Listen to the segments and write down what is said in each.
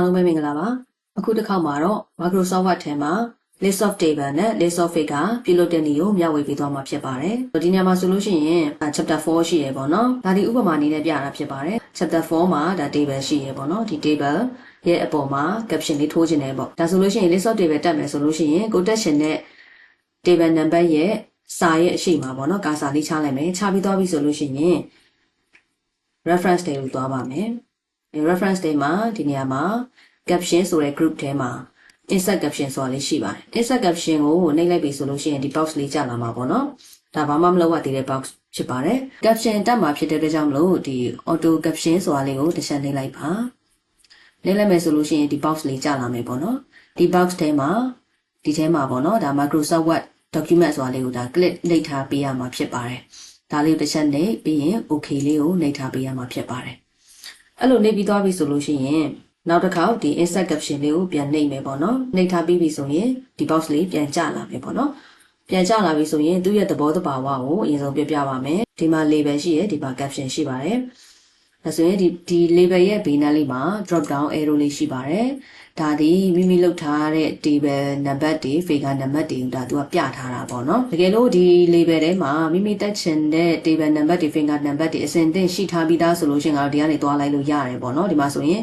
အားလုံးပဲမင်္ဂလာပါအခုတစ်ခေါက်မှာတော့ Microsoft Word ထဲမှာ list of table နဲ့ list of figure ပြုလုပ်တဲ့နည်းကိုမျှဝေပေးသွားမှာဖြစ်ပါတယ်ဒီညမှာဆိုလို့ရှိရင် chapter 4ရှိရယ်ပေါ့နော်ဒါဒီဥပမာနည်းနဲ့ပြတာဖြစ်ပါတယ် chapter 4မှာဒါ table ရှိရယ်ပေါ့နော်ဒီ table ရဲ့အပေါ်မှာ caption လေးထိုးခြင်းတယ်ပေါ့ဒါဆိုလို့ရှိရင် list of table တက်မယ်ဆိုလို့ရှိရင်ကိုတက်ရှင်တဲ့ table number ရဲ့စာရဲ့အရှိမှာပေါ့နော်ကာစာလေးချလိုက်မယ်ချပြီးသွားပြီဆိုလို့ရှိရင် reference တွေကိုသွားပါမယ် reference တွေမှာဒီနေရာမှာ caption ဆိုတဲ့ group ထဲမှာ insert caption ဆိုတာလေးရှိပါတယ် insert caption ကိုနှိပ်လိုက်ပြီဆိုလို့ရှိရင်ဒီ box လေးကြာလာမှာပေါ့နော်ဒါဘာမှမလုပ်ရသေးတဲ့ box ဖြစ်ပါတယ် caption တက်မှာဖြစ်တဲ့အတွက်ကြောင့်မလို့ဒီ auto caption ဆိုတာလေးကိုတစ်ချက်နှိပ်လိုက်ပါနှိပ်လိုက်မယ်ဆိုလို့ရှိရင်ဒီ box လေးကြာလာမယ်ပေါ့နော်ဒီ box ထဲမှာဒီထဲမှာပေါ့နော်ဒါ Microsoft Word document ဆိုတာလေးကိုဒါ click နှိပ်ထားပေးရမှာဖြစ်ပါတယ်ဒါလေးကိုတစ်ချက်နှိပ်ပြီးရင် okay လေးကိုနှိပ်ထားပေးရမှာဖြစ်ပါတယ် အဲ့လိုနှိပ်ပြီးသွားပြီဆိုလို့ရှိရင်နောက်တစ်ခါဒီ insert caption လေးကိုပြန်နှိပ်မယ်ပေါ့နော်နှိပ်ထားပြီးပြီဆိုရင်ဒီ box လေးပြန်ကျလာမယ်ပေါ့နော်ပြန်ကျလာပြီဆိုရင်သူ့ရဲ့သဘောတဘာဝကိုအရင်ဆုံးပြပြပါမယ်ဒီမှာ label ရှိရယ်ဒီမှာ caption ရှိပါတယ်ဒါဆိုရင်ဒီဒီ label ရဲ့ဘေးနားလေးမှာ drop down arrow လေးရှိပါတယ် ဒါဒီမိမိလုပ်ထားတဲ့ table number တွေ figure number တွေကိုဒါသူကပြထားတာပေါ့နော်တကယ်လို့ဒီ label ထဲမှာမိမိတက်ချင်တဲ့ table number တွေ figure number တွေအစဉ်သင့်ရှိထားပြီးသားဆိုလို့ရှိရင်တော့ဒီကနေသွားလိုက်လို့ရတယ်ပေါ့နော်ဒီမှာဆိုရင်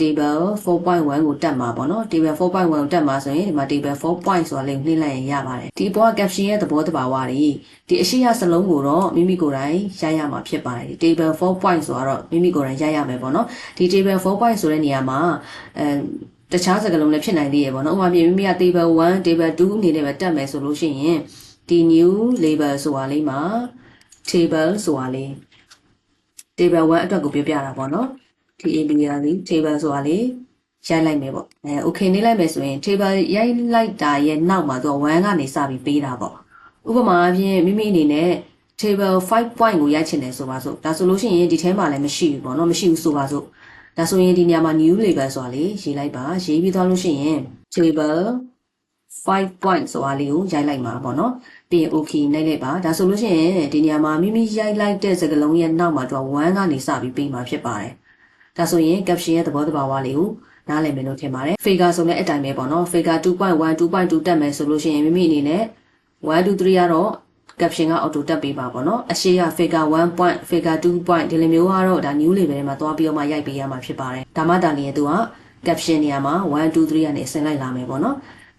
table 4.1ကိုတက်မှာပေါ့နော် table 4.1ကိုတက်မှာဆိုရင်ဒီမှာ table 4. ဆိုတာလေးကိုနှိမ့်လိုက်ရင်ရပါတယ်ဒီဘောက caption ရဲ့သဘောတဘာဝတွေဒီအရှိရစလုံးကိုတော့မိမိကိုယ်တိုင်ရိုက်ရမှာဖြစ်ပါတယ်ဒီ table 4. ဆိုတာတော့မိမိကိုယ်တိုင်ရိုက်ရမယ်ပေါ့နော်ဒီ table 4. ဆိုတဲ့နေရာမှာအဲတခြားစကားလုံးလည်းဖြစ်နိုင်သေးရပေါ့နော်ဥပမာပြမိမိက table 1 table 2အနေနဲ့ပဲတက်မယ်ဆိုလို့ရှိရင်ဒီ new label ဆိုတာလေးမှာ table ဆိုတာလေး table 1အတွက်ကိုပြပြတာပေါ့နော် TAB ရာလေး table ဆိုတာလေးရိုက်လိုက်မယ်ပေါ့အဲ okay နေလိုက်မယ်ဆိုရင် table ရိုက်လိုက်တာရဲ့နောက်မှာသူက1ကနေစပြီးပေးတာပေါ့ဥပမာအဖြစ်မိမိအနေနဲ့ table 5 point ကိုရိုက်ချင်တယ်ဆိုပါစို့ဒါဆိုလို့ရှိရင်ဒီထဲမှာလည်းမရှိဘူးပေါ့နော်မရှိဘူးဆိုပါစို့ဒါဆိုရင်ဒီနေရာမှာ new label ဆိုတာလေးရေးလိုက်ပါရေးပြီးသွားလို့ရှိရင် table 5 point ဆိုတာလေးကိုရိုက်လိုက်မှာပေါ့နော်ပြီးရင် okay နှိပ်လိုက်ပါဒါဆိုလို့ရှိရင်ဒီနေရာမှာမိမိရိုက်လိုက်တဲ့စကားလုံးရဲ့နောက်မှာသူက1ကနေစပြီးပေးမှာဖြစ်ပါတယ် ဒါဆိုရင် caption ရဲ့သဘောတဘာဝလေးကိုနားလည်မယ်လို့ထင်ပါတယ် figure ဆိုလည်းအတိုင်းပဲပေါ့နော် figure 2.1 2.2တက်မယ်ဆိုလို့ရှိရင်မိမိအနေနဲ့1 2 3ကတော့ caption က auto တက်ပေးပါပေါ့နော်အရှိရ figure 1 point figure 2 point ဒီလိုမျိုးကတော့ဒါ new level ထဲမှာသွားပြီးတော့မှရိုက်ပေးရမှာဖြစ်ပါတယ်ဒါမှတာလျင်သူက caption နေရာမှာ1 2 3ကနေဆင်လိုက်လာမယ်ပေါ့နော်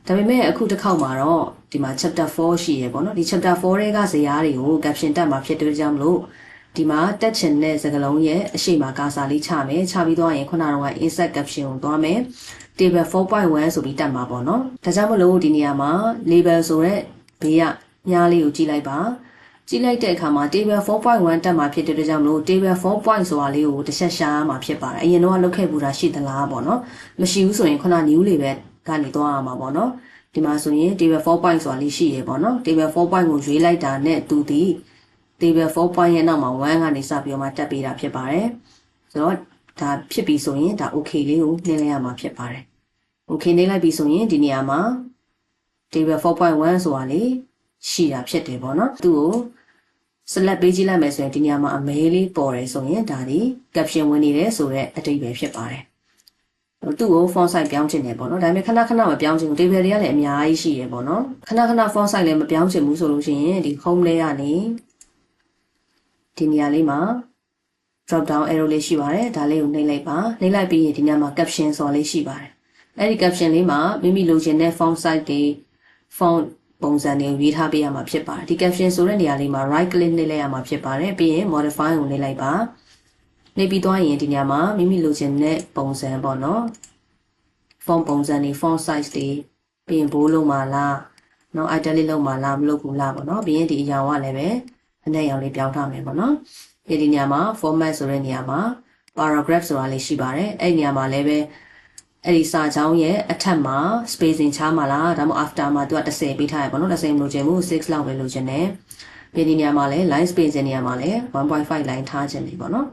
ဒါပေမဲ့အခုတစ်ခေါက်မှာတော့ဒီမှာ chapter 4ရှိရယ်ပေါ့နော်ဒီ chapter 4တွေကဇာတ်တွေကို caption တက်မှာဖြစ်တဲ့ကြောင့်မလို့ ဒီမှာတက်ချင်တဲ့စကားလုံးရဲ့အရှိမကာစာလေးချမယ်ချပြီးတော့ရင်ခုနကတော့ insert caption ကိုသွားမယ် table 4.1ဆိုပြီးတက်မှာပေါ့နော်ဒါကြောင့်မလို့ဒီနေရာမှာ label ဆိုတဲ့ဘေးကညားလေးကိုကြည့်လိုက်ပါကြည့်လိုက်တဲ့အခါမှာ table 4.1တက်မှာဖြစ်တဲ့အတွက်ကြောင့်မလို့ table 4. ဆိုတာလေးကိုတစ်ချက်ရှားမှာဖြစ်ပါတယ်အရင်တော့လောက်ခဲ့ဘူးတာရှိသလားပေါ့နော်မရှိဘူးဆိုရင်ခုန new label ကနေသွားရမှာပေါ့နော်ဒီမှာဆိုရင် table 4. ဆိုတာလေးရှိရပေါ့နော် table 4. ကိုရွေးလိုက်တာနဲ့သူဒီ table 4 point ရဲ့နောက်မှာ1ကနေစပြီးတော့မှတက်ပေးတာဖြစ်ပါတယ်ဆိုတော့ဒါဖြစ်ပြီဆိုရင်ဒါ okay လေးကိုနှိမ့်လိုက်ရမှာဖြစ်ပါတယ် okay နှိမ့်လိုက်ပြီဆိုရင်ဒီနေရာမှာ table 4.1ဆိုတာလေရှိတာဖြစ်တယ်ပေါ့နော်သူ့ကို select ပေးကြည့်လိုက်မယ်ဆိုရင်ဒီနေရာမှာအမဲလေးပေါ်တယ်ဆိုရင်ဒါဒီ caption ဝင်နေတယ်ဆိုတော့အတိတ်ပဲဖြစ်ပါတယ်သူ့ကို font size ပြောင်းချင်တယ်ပေါ့နော်ဒါပေမဲ့ခဏခဏမပြောင်းချင်ဘူး table တွေကလည်းအများကြီးရှိရပေါ့နော်ခဏခဏ font size လည်းမပြောင်းချင်ဘူးဆိုလို့ရှိရင်ဒီ home လေးကနေ ဒီနေရာလေးမှာ drop down arrow လေးရှိပါတယ်ဒါလေးကိုနှိပ်လိုက်ပါနှိပ်လိုက်ပြီးရင်ဒီနေရာမှာ caption ဆိုလေးရှိပါတယ်အဲ့ဒီ caption လေးမှာမိမိလိုချင်တဲ့ font size တွေ font ပုံစံတွေရေးထားပေးရမှာဖြစ်ပါတယ်ဒီ caption ဆိုတဲ့နေရာလေးမှာ right click နှိပ်လိုက်ရမှာဖြစ်ပါတယ်ပြီးရင် modify ကိုနှိပ်လိုက်ပါနှိပ်ပြီးသွားရင်ဒီနေရာမှာမိမိလိုချင်တဲ့ပုံစံပေါ့နော် font ပုံစံတွေ font size တွေပြီးရင်ဘိုးလုံးမှာလားနော် italic လုံးမှာလားမလုပ်ဘူးလားပေါ့နော်ပြီးရင်ဒီအရာကလည်းပဲ အနက်ရောင်လေးပြောင်းထားမယ်ပေါ့နော်ဒီဒီနေရာမှာ format ဆိုတဲ့နေရာမှာ paragraph ဆိုတာလေးရှိပါတယ်အဲ့ဒီနေရာမှာလည်းပဲအဲ့ဒီစာကြောင်းရဲ့အထက်မှာ spacing ချားမှာလားဒါမှမဟုတ် after မှာသူက30ပေးထားရပေါ့နော်30မလို့ချင်ဘူး6လောက်ပဲလို့ချင်တယ်ဒီဒီနေရာမှာလည်း line spacing နေရာမှာလည်း1.5 line ထားခြင်းနေပေါ့နော်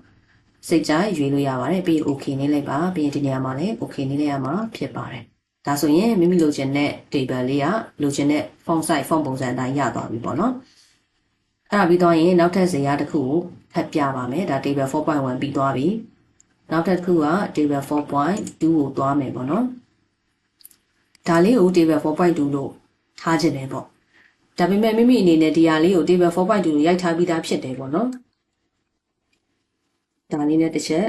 စိတ်ကြရွေးလို့ရပါတယ်ပြီး okay နေလိုက်ပါပြီးဒီနေရာမှာလည်း okay နေလိုက်ရမှာဖြစ်ပါတယ်ဒါဆိုရင်မိမိလိုချင်တဲ့ table လေးကလိုချင်တဲ့ font size font ပုံစံအတိုင်းရသွားပြီပေါ့နော် အဲ့ဒါပြီးတော့ရင်နောက်ထပ်ဇာတ်တစ်ခုကိုဖတ်ပြပါမယ်ဒါ table 4.1ပြီးသွားပြီနောက်တစ်ခုက table 4.2ကိုသွားမယ်ပေါ့နော်ဒါလေးကို table 4.2လို့ထားခြင်းတယ်ပေါ့ဒါပေမဲ့မိမိအနေနဲ့ဒီဟာလေးကို table 4.2လို့ရိုက်ထားပြီးသားဖြစ်တယ်ပေါ့နော်ဒါလေးနဲ့တစ်ချက်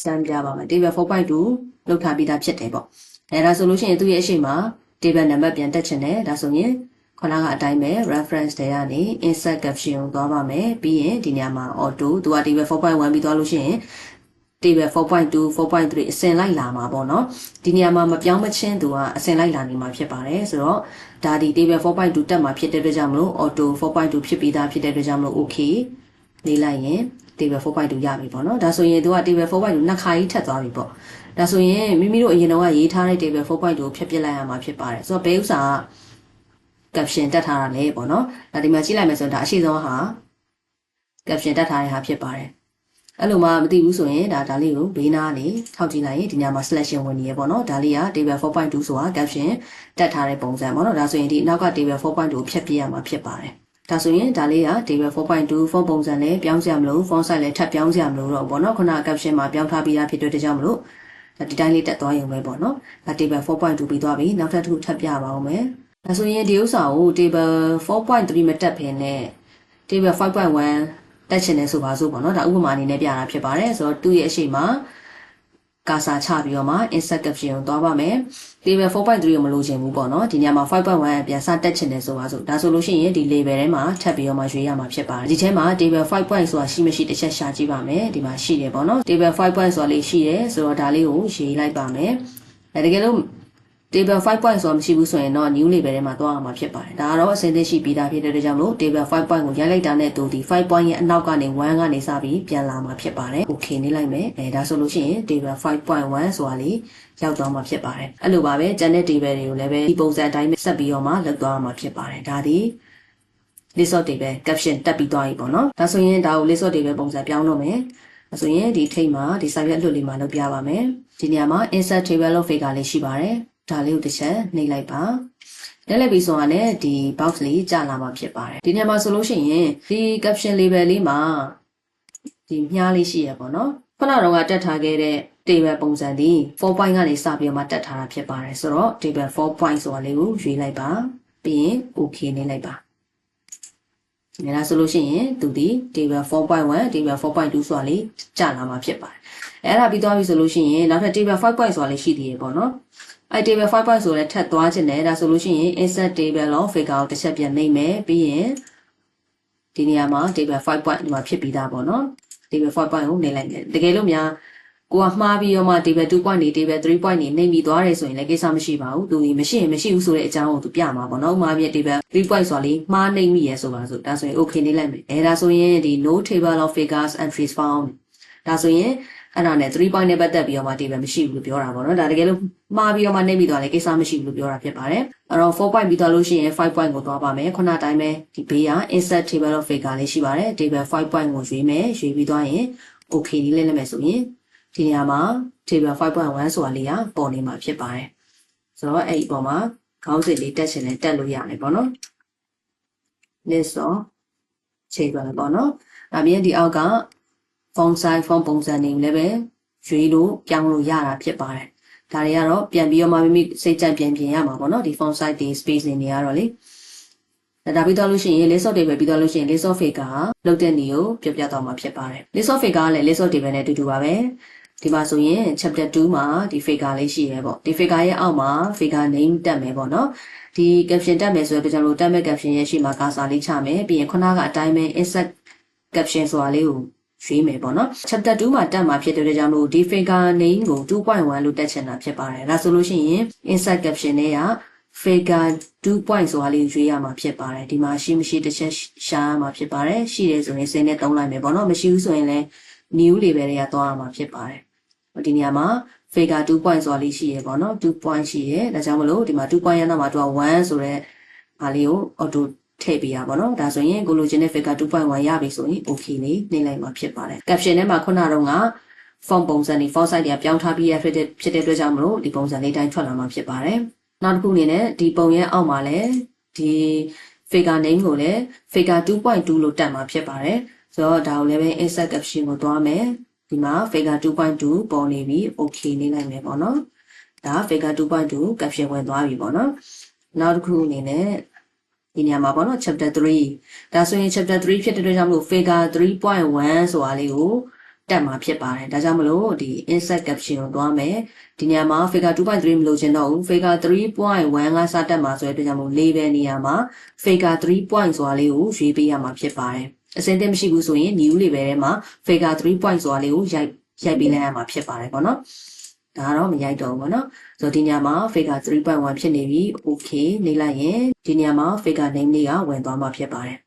စမ်းပြပါမယ် table 4.2လောက်ထားပြီးသားဖြစ်တယ်ပေါ့အဲဒါဆိုလို့ရှိရင်သူ့ရဲ့အရှိမ table နံပါတ်ပြန်တက်ချင်တယ်ဒါဆိုရင် ခဏကအတိုင်းပဲ reference တွေကနေ insert caption ကိုသွားပါမယ်ပြီးရင်ဒီနေရာမှာ auto သူက table 4.1ပြီးသွားလို့ရှိရင် table 4.2 4.3အစင်လိုက်လာမှာပေါ့နော်ဒီနေရာမှာမပြောင်းမချင်းသူကအစင်လိုက်လာနေမှာဖြစ်ပါတယ်ဆိုတော့ဒါဒီ table 4.2တက်မှာဖြစ်တဲ့အတွက်ကြောင့်မလို့ auto 4.2ဖြစ်ပြီးသားဖြစ်တဲ့အတွက်ကြောင့်မလို့ okay နေလိုက်ရင် table 4.2ရပြီပေါ့နော်ဒါဆိုရင်သူက table 4.2နှစ်ခါကြီးထပ်သွားပြီပေါ့ဒါဆိုရင်မိမိတို့အရင်တော့ရေးထားတဲ့ table 4.2ကိုဖျက်ပစ်လိုက်ရမှာဖြစ်ပါတယ်ဆိုတော့ဘယ်ဥစ္စာက caption တက်ထားတာလဲပေါ့နော်ဒါဒီမှာကြည့်လိုက်မယ်ဆိုရင်ဒါအရှိဆုံးဟာ caption တက်ထားတဲ့ဟာဖြစ်ပါတယ်အဲ့လိုမှမသိဘူးဆိုရင်ဒါဒါလေးကိုဘေးနားကနေထောက်ကြည့်လိုက်ရင်ဒီညမှာ selection ဝင်နေရပေါ့နော်ဒါလေးက table 4.2ဆိုတာ caption တက်ထားတဲ့ပုံစံပေါ့နော်ဒါဆိုရင်ဒီနောက်က table 4.2ကိုဖျက်ပြရမှာဖြစ်ပါတယ်ဒါဆိုရင်ဒါလေးက table 4.2 font ပုံစံနဲ့ပြောင်းစရာမလို font size လည်းထပ်ပြောင်းစရာမလိုတော့ဘောနော်ခုန caption မှာပြောင်းထားပြီးသားဖြစ်တဲ့အတွက်ကြောင့်မလို့ဒါဒီတိုင်းလေးတက်သွားရုံပဲပေါ့နော်ဒါ table 4.2ပြီးသွားပြီနောက်ထပ်တစ်ခုထပ်ပြပါဦးမယ် ဒါဆိုရင်ဒီဥစ္စာကို table 4.3မတက်ဖ ೇನೆ table 5.1တက်ချင်တယ်ဆိုပါစို့ပေါ့နော်ဒါဥပမာအနေနဲ့ပြတာဖြစ်ပါတယ်ဆိုတော့သူ့ရဲ့အရှိမကာစာချပြီးတော့မှ insert caption ကိုသွားပါမယ် table 4.3ကိုမလိုချင်ဘူးပေါ့နော်ဒီညမှာ5.1ပြန်စတက်ချင်တယ်ဆိုပါစို့ဒါဆိုလို့ရှိရင်ဒီ label ထဲမှာထပ်ပြီးတော့မှရွေးရမှာဖြစ်ပါတယ်ဒီထဲမှာ table 5. ဆိုတာရှိမရှိတစ်ချက်ရှာကြည့်ပါမယ်ဒီမှာရှိတယ်ပေါ့နော် table 5. ဆိုတာလေးရှိတယ်ဆိုတော့ဒါလေးကိုရေးလိုက်ပါမယ်အဲတကယ်လို့ table 5 point ဆိုတာမရှိဘူးဆိုရင်တော့ new label ထဲမှာသွားအောင်မှာဖြစ်ပါတယ်ဒါကတော့အစင်းသိရှိပြီးသားဖြစ်တဲ့အတွက်ကြောင့်မို့ table 5 point ကိုရိုက်လိုက်တာနဲ့တူဒီ5 point ရဲ့အနောက်ကနေ1ကနေစပြီးပြန်လာမှာဖြစ်ပါတယ် okay နေလိုက်မယ်အဲဒါဆိုလို့ရှိရင် table 5.1ဆိုတာလေးရောက်သွားမှာဖြစ်ပါတယ်အဲ့လိုပါပဲကျန်တဲ့ table တွေကိုလည်းပဲဒီပုံစံအတိုင်းပဲဆက်ပြီးတော့မှလုပ်သွားမှာဖြစ်ပါတယ်ဒါဒီ list of table caption တက်ပြီးသွားပြီပေါ့နော်ဒါဆိုရင်ဒါကို list of table ပုံစံပြောင်းတော့မယ်ဒါဆိုရင်ဒီထိတ်မှာဒီစာရွက်လွတ်လေးမှာလုပ်ပြပါမယ်ဒီနေရာမှာ insert table of figure လေးရှိပါတယ် ဒါလေးကိုတစ်ချက်နှိပ်လိုက်ပါလက်လက်ပြီးဆိုရင်လည်းဒီ box လေးကြာလာမှာဖြစ်ပါတယ်ဒီနေရာမှာဆိုလို့ရှိရင်ဒီ caption label လေးမှာဒီမြားလေးရှိရပေါ့နော်ခုနကတော့တက်ထားခဲ့တဲ့ table ပုံစံဒီ4 point ကနေစပြီးတော့မှတက်ထားတာဖြစ်ပါတယ်ဆိုတော့ table 4 point ဆိုတာလေးကိုရွေးလိုက်ပါပြီးရင် okay နေလိုက်ပါနေလားဆိုလို့ရှိရင်သူဒီ table 4.1 table 4.2ဆိုတာလေးကြာလာမှာဖြစ်ပါတယ်အဲ့ဒါပြီးသွားပြီဆိုလို့ရှိရင်နောက်ထပ် table 5 point ဆိုတာလေးရှိသေးတယ်ပေါ့နော် အဲ table 5 point ဆိုလဲထပ်သွားခြင်းတယ်ဒါဆိုလို့ရှိရင် insert table of figure ကိုတစ်ချက်ပြန်နှိပ်မယ်ပြီးရင်ဒီနေရာမှာ table 5 point ဒီမှာဖြစ်ပြီးသားပေါ့နော် table 5 point ကိုနှိပ်လိုက်တယ်တကယ်လို့များကိုကမှားပြီးတော့မှ table 2 point နေ table 3 point နေနှိပ်ပြီးသွားတယ်ဆိုရင်လည်းကိစ္စမရှိပါဘူးသူဒီမရှိရင်မရှိဘူးဆိုတဲ့အကြောင်းကိုသူပြမှာပေါ့နော်ဥပမာပြ table 3 point ဆိုတာလေးမှားနှိပ်မိရဲဆိုပါစို့ဒါဆိုရင် okay နေလိုက်မယ်အဲဒါဆိုရင်ဒီ no table of figures entries found ဒါဆိုရင် အဲ့ဒါနဲ့3 point နဲ့ပတ်သက်ပြီးတော့မှ table မရှိဘူးလို့ပြောတာပေါ့နော်ဒါတကယ်လို့မှားပြီးတော့မှနှိပ်ပြီးသွားတယ်ကိစ္စမရှိဘူးလို့ပြောတာဖြစ်ပါတယ်အဲ့တော့4 point ပြီးသွားလို့ရှိရင်5 point ကိုသွားပါမယ်ခုနတိုင်းပဲဒီဘေးက insert table of figure လေးရှိပါတယ် table 5 point ကိုရွေးမယ်ရွေးပြီးသွားရင် okay လေးလေးလက်မယ်ဆိုရင်ဒီနေရာမှာ table 5.1ဆိုတာလေးကပေါ်နေမှာဖြစ်ပါတယ်ဆိုတော့အဲ့ဒီပေါ်မှာခေါင်းစဉ်လေးတက်ချင်လဲတက်လို့ရတယ်ပေါ့နော် list of table ပေါ့နော်ဒါပြင်ဒီအောက်က font size font ပုံစံတွေလည်းပဲရွေးလို့ပြောင်းလို့ရတာဖြစ်ပါတယ်ဒါတွေကတော့ပြန်ပြီးတော့မှမိမိစိတ်ကြိုက်ပြန်ပြင်ရမှာပေါ့နော်ဒီ font size တွေ space တွေနေရတော့လေဒါပြီးတော့လို့ရှိရင် list of table ပြီးတော့လို့ရှိရင် list of figure ကလုတ်တဲ့နေကိုပြပြသွားမှာဖြစ်ပါတယ် list of figure ကလည်း list of table နဲ့အတူတူပါပဲဒီမှာဆိုရင် chapter 2မှာဒီ figure လေးရှိရဲပေါ့ဒီ figure ရဲ့အောက်မှာ figure name တက်မယ်ပေါ့နော်ဒီ caption တက်မယ်ဆိုတော့ကျွန်တော်တို့တက်မဲ့ caption ရဲ့ရှေ့မှာကာစာလေးချမယ်ပြီးရင်ခုနကအတိုင်းပဲ insert caption ဆိုတာလေးကို ရွေးမယ်ပေါ့နော် chapter 2မှာတက်မှာဖြစ်တဲ့ကြောင့်မို့ဒီ figure name ကို2.1လို့တက်ချင်တာဖြစ်ပါတယ်ဒါဆိုလို့ရှိရင် insert caption တွေက figure 2 point ဆိုတာလေးရွေးရမှာဖြစ်ပါတယ်ဒီမှာရှိမရှိတစ်ချက်ရှားမှာဖြစ်ပါတယ်ရှိတယ်ဆိုရင်စင်းနဲ့တုံးလိုက်မယ်ပေါ့နော်မရှိဘူးဆိုရင်လည်း new label တွေကသွားရမှာဖြစ်ပါတယ်ဒီနေရာမှာ figure 2 point ဆိုတာလေးရှိရပေါ့နော်2 point ရှိရဒါကြောင့်မလို့ဒီမှာ2 point ရနောက်မှာသူက1ဆိုတော့ဟာလေးကို auto ထည့်ပေးရပါတော့ဒါဆိုရင်ကိုလိုချင်တဲ့ figure 2.1ရပြီဆိုရင် okay နေနှိမ့်လိုက်မှာဖြစ်ပါတယ် caption ထဲမှာခုနတော့က font ပုံစံတွေ font size တွေကပြောင်းထားပြီးရဖြစ်တဲ့ဖြစ်တဲ့အတွက်ကြောင့်မလို့ဒီပုံစံလေးတိုင်းထွက်လာမှာဖြစ်ပါတယ်နောက်တစ်ခုအနေနဲ့ဒီပုံရဲ့အောက်မှာလည်းဒီ figure name ကိုလည်း figure 2.2လို့တက်မှာဖြစ်ပါတယ်ဆိုတော့ဒါကိုလည်းပဲ insert caption ကိုသွားမယ်ဒီမှာ figure 2.2ပေါ်နေပြီ okay နေလိုက်မယ်ပေါ့နော်ဒါ figure 2.2 caption ဝင်သွားပြီပေါ့နော်နောက်တစ်ခုအနေနဲ့ ဒီနေရာမှာပေါ့နော် chapter 3ဒါဆိုရင် chapter 3ဖြစ်တဲ့အတွက်ကြောင့်မလို့ figure 3.1ဆိုတာလေးကိုတက်မှာဖြစ်ပါတယ်ဒါကြောင့်မလို့ဒီ insert caption ကိုသွားမယ်ဒီနေရာမှာ figure 2.3မလို့ချင်တော့ဘူး figure 3.1ကစတက်မှာဆိုတဲ့အတွက်ကြောင့်မလို့ label နေရာမှာ figure 3 point ဆိုတာလေးကိုရွေးပေးရမှာဖြစ်ပါတယ်အစင်းတင်မရှိဘူးဆိုရင် new label ထဲမှာ figure 3 point ဆိုတာလေးကိုရိုက်ရိုက်ပေးလိုက်ရမှာဖြစ်ပါတယ်ပေါ့နော် ဒါကတော့မရိုက်တော့ဘူးပေါ့နော်ဆိုတော့ဒီညမှာ figure 3.1ဖြစ်နေပြီ okay နေလိုက်ရင်ဒီညမှာ figure name လေးကဝင်သွားမှာဖြစ်ပါတယ်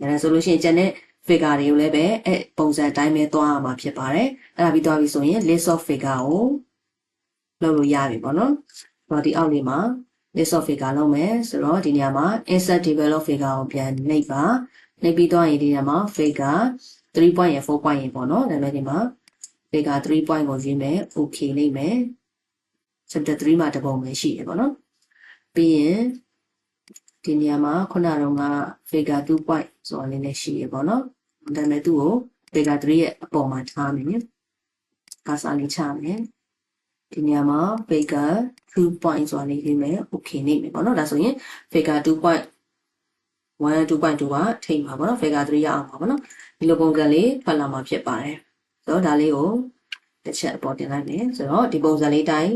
ဒါလည်းဆိုလို့ရှိရင်ကျန်တဲ့ figure တွေကိုလည်းပဲအဲပုံစံအတိုင်းပဲသွားရမှာဖြစ်ပါတယ်အဲ့ဒါပြီးသွားပြီဆိုရင် list of figure ကိုလုပ်လို့ရပြီပေါ့နော်ဆိုတော့ဒီအောက်လေးမှာ list of figure လုပ်မယ်ဆိုတော့ဒီနေရာမှာ insert develop figure ကိုပြန်နှိပ်ပါနှိပ်ပြီးသွားရင်ဒီနေရာမှာ figure 3 point ရ4 point ရပေါ့နော်ဒါပေမဲ့ဒီမှာ figure 3 point ကိုရွေးမယ် okay လိုက်မယ် chapter 3မှာတစ်ပုံပဲရှိတယ်ပေါ့နော်ပြီးရင်ဒီနေရာမှာခုနကတော့က figure 2 point ဆိုတာလေးလည်းရှိရပေါ့နော်ဒါပေမဲ့သူ့ကို figure 3ရဲ့အပေါ်မှာထားမယ်ကာစာလေးချမယ်ဒီနေရာမှာ figure 2 point ဆိုတာလေးရေးမယ် okay နေမယ်ပေါ့နော်ဒါဆိုရင် figure 2 point 1 2.2ကထိမှာပေါ့နော် figure 3ရအောင်ပါပေါ့နော်ဒီလိုပုံစံလေးဖတ်လာမှာဖြစ်ပါတယ် ဆိုတော့ဒါလေးကိုတစ်ချက်အပေါ်တင်လိုက်မယ်ဆိုတော့ဒီပုံစံလေးတိုင်း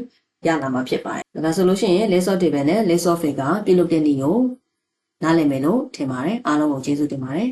ရလာမှာဖြစ်ပါတယ်ဒါဆိုလို့ရှိရင် list of table နဲ့ list of figure ပြုလုပ်တဲ့နည်းကိုနားလည်မယ်လို့ထင်ပါတယ်အားလုံးကိုကျေးဇူးတင်ပါတယ်